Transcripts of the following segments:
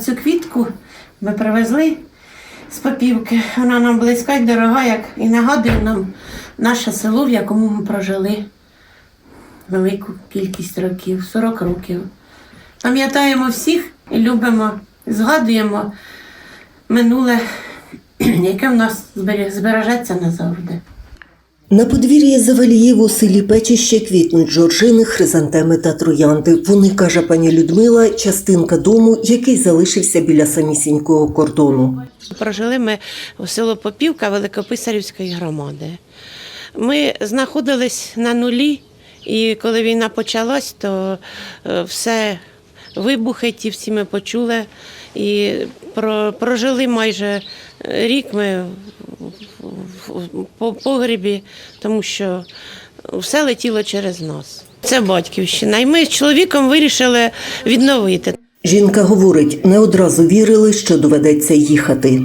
оцю квітку ми привезли з попівки. Вона нам близька й дорога, як і нагадує нам наше село, в якому ми прожили велику кількість років 40 років. Пам'ятаємо всіх і любимо, згадуємо минуле, яке в нас збережеться назавжди. На подвір'ї Заваліїв у селі Печище квітнуть жоржини, хризантеми та троянди. Вони, каже пані Людмила, частинка дому, який залишився біля самісінького кордону. Прожили ми у село Попівка Великописарівської громади. Ми знаходились на нулі, і коли війна почалась, то е, все вибухи ті всі ми почули. І прожили майже рік ми по погребі, тому що все летіло через нас. Це батьківщина. І ми з чоловіком вирішили відновити. Жінка говорить, не одразу вірили, що доведеться їхати.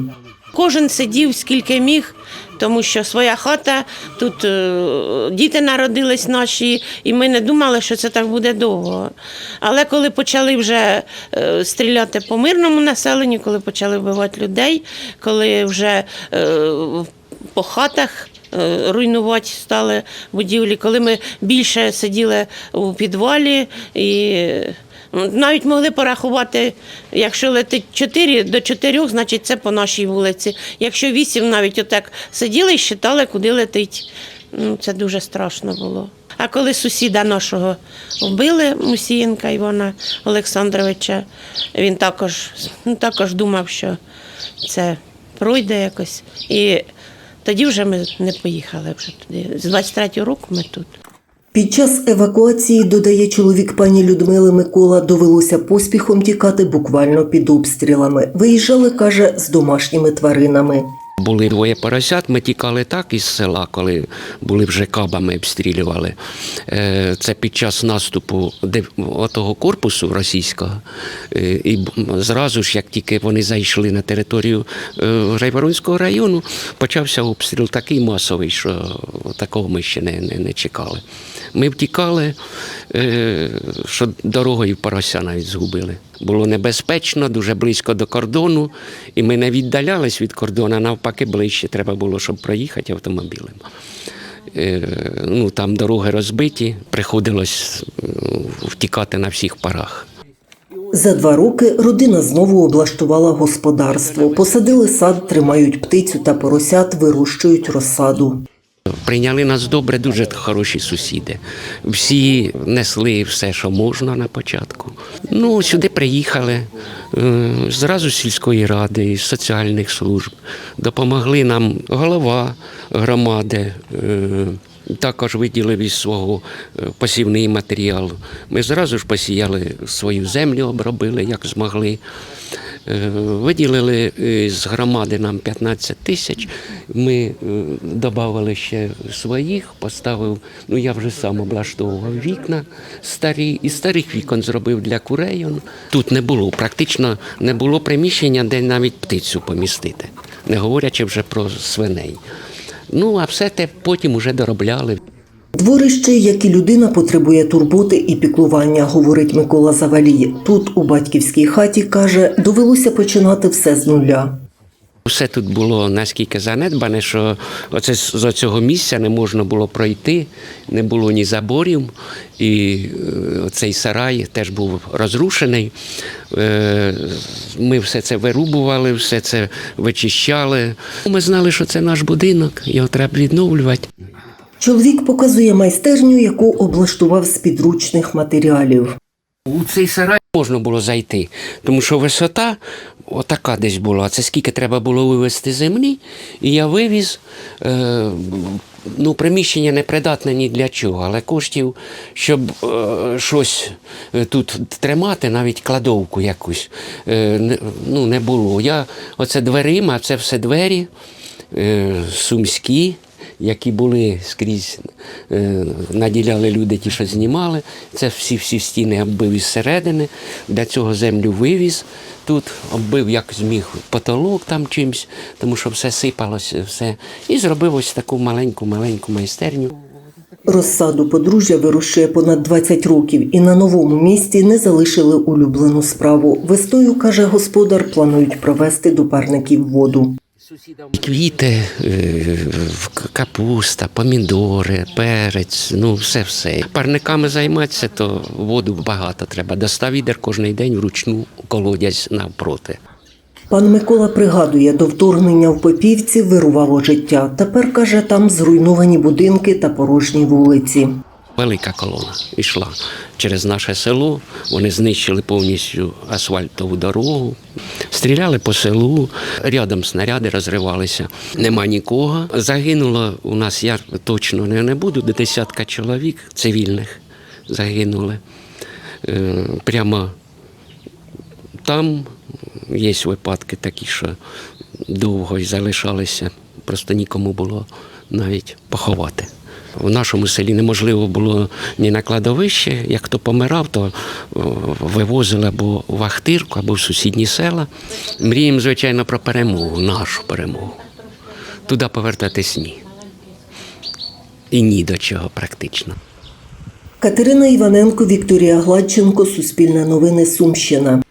Кожен сидів скільки міг, тому що своя хата, тут е, діти народились наші, і ми не думали, що це так буде довго. Але коли почали вже е, стріляти по мирному населенню, коли почали вбивати людей, коли вже е, по хатах. е, Руйнувати стали будівлі, коли ми більше сиділи у підвалі і Ну, Навіть могли порахувати, якщо летить 4 до 4, значить це по нашій вулиці. Якщо 8, навіть отак сиділи і считали, куди летить. Ну, це дуже страшно було. А коли сусіда нашого вбили, Мусієнка Івана Олександровича, він також, ну, також думав, що це пройде якось. І тоді вже ми не поїхали вже туди. З 23-го року ми тут. Під час евакуації, додає чоловік пані Людмили Микола, довелося поспіхом тікати буквально під обстрілами. Виїжджали, каже, з домашніми тваринами. Були двоє поросят, ми тікали так із села, коли були вже кабами обстрілювали. Е, Це під час наступу отого корпусу російського. Е, І зразу ж, як тільки вони зайшли на територію е, Грайворонського району, почався обстріл такий масовий, що такого ми ще не, не, не чекали. Ми втікали, що дорогою порося навіть згубили. Було небезпечно, дуже близько до кордону, і ми не віддалялись від кордону, навпаки, ближче треба було, щоб проїхати автомобілем. Е, Ну, там дороги розбиті, приходилось е, втікати на всіх парах. За два роки родина знову облаштувала господарство. Посадили сад, тримають птицю та поросят, вирощують розсаду. Прийняли нас добре, дуже хороші сусіди. Всі несли все, що можна на початку. Ну, сюди приїхали е, зразу сільської ради, із соціальних служб. Допомогли нам голова громади. Також виділив із свого е, посівний матеріал. Ми зразу ж посіяли свою землю, обробили як змогли. Е, Виділили е, з громади нам 15 тисяч. Ми додали ще своїх, поставив, ну я вже сам облаштовував вікна старі, і старих вікон зробив для курей. Тут не було, практично не було приміщення, де навіть птицю помістити, не говорячи вже про свиней. Ну, а все те потім уже доробляли. Дворище, як і людина, потребує турботи і піклування, говорить Микола Завалій. Тут, у батьківській хаті, каже, довелося починати все з нуля. Все тут було наскільки занедбане, що оце з цього місця не можна було пройти, не було ні заборів, і е, цей сарай теж був розрушений. Е, Ми все це вирубували, все це вичищали. Ми знали, що це наш будинок, його треба відновлювати. Чоловік показує майстерню, яку облаштував з підручних матеріалів. У цей сарай можна було зайти, тому що висота отака десь була. Це скільки треба було вивезти землі, і я вивіз. Е, ну, приміщення не придатне ні для чого, але коштів, щоб е, щось е, тут тримати, навіть кладовку якусь, е, не, ну, не було. Я оце дверима, це все двері, е, сумські які були скрізь, е, наділяли люди, ті, що знімали. Це всі всі стіни оббив із середини, для цього землю вивіз. Тут оббив як зміг потолок там чимось, тому що все сипалося, все. І зробив ось таку маленьку-маленьку майстерню. Розсаду подружжя вирощує понад 20 років і на новому місці не залишили улюблену справу. Весною, каже господар, планують провести до парників воду. Квіти, е, капуста, помідори, перець, ну все все. Парниками займатися, то воду багато треба. До 100 відер кожен день вручну колодязь навпроти. Пан Микола пригадує, до вторгнення в Попівці вирувало життя. Тепер, каже, там зруйновані будинки та порожні вулиці. Велика колона йшла через наше село. Вони знищили повністю асфальтову дорогу, стріляли по селу, рядом снаряди розривалися. Нема нікого. Загинуло у нас, я точно не, буду, до десятка чоловік цивільних загинули. Е, Прямо там є випадки такі, що довго й залишалися, просто нікому було навіть поховати. В нашому селі неможливо було ні на кладовище. Як хто помирав, то вивозили або в Ахтирку, або в сусідні села. Мріємо, звичайно, про перемогу, нашу перемогу. Туди повертатись ні. І ні до чого практично. Катерина Іваненко, Вікторія Гладченко, Суспільне новини, Сумщина.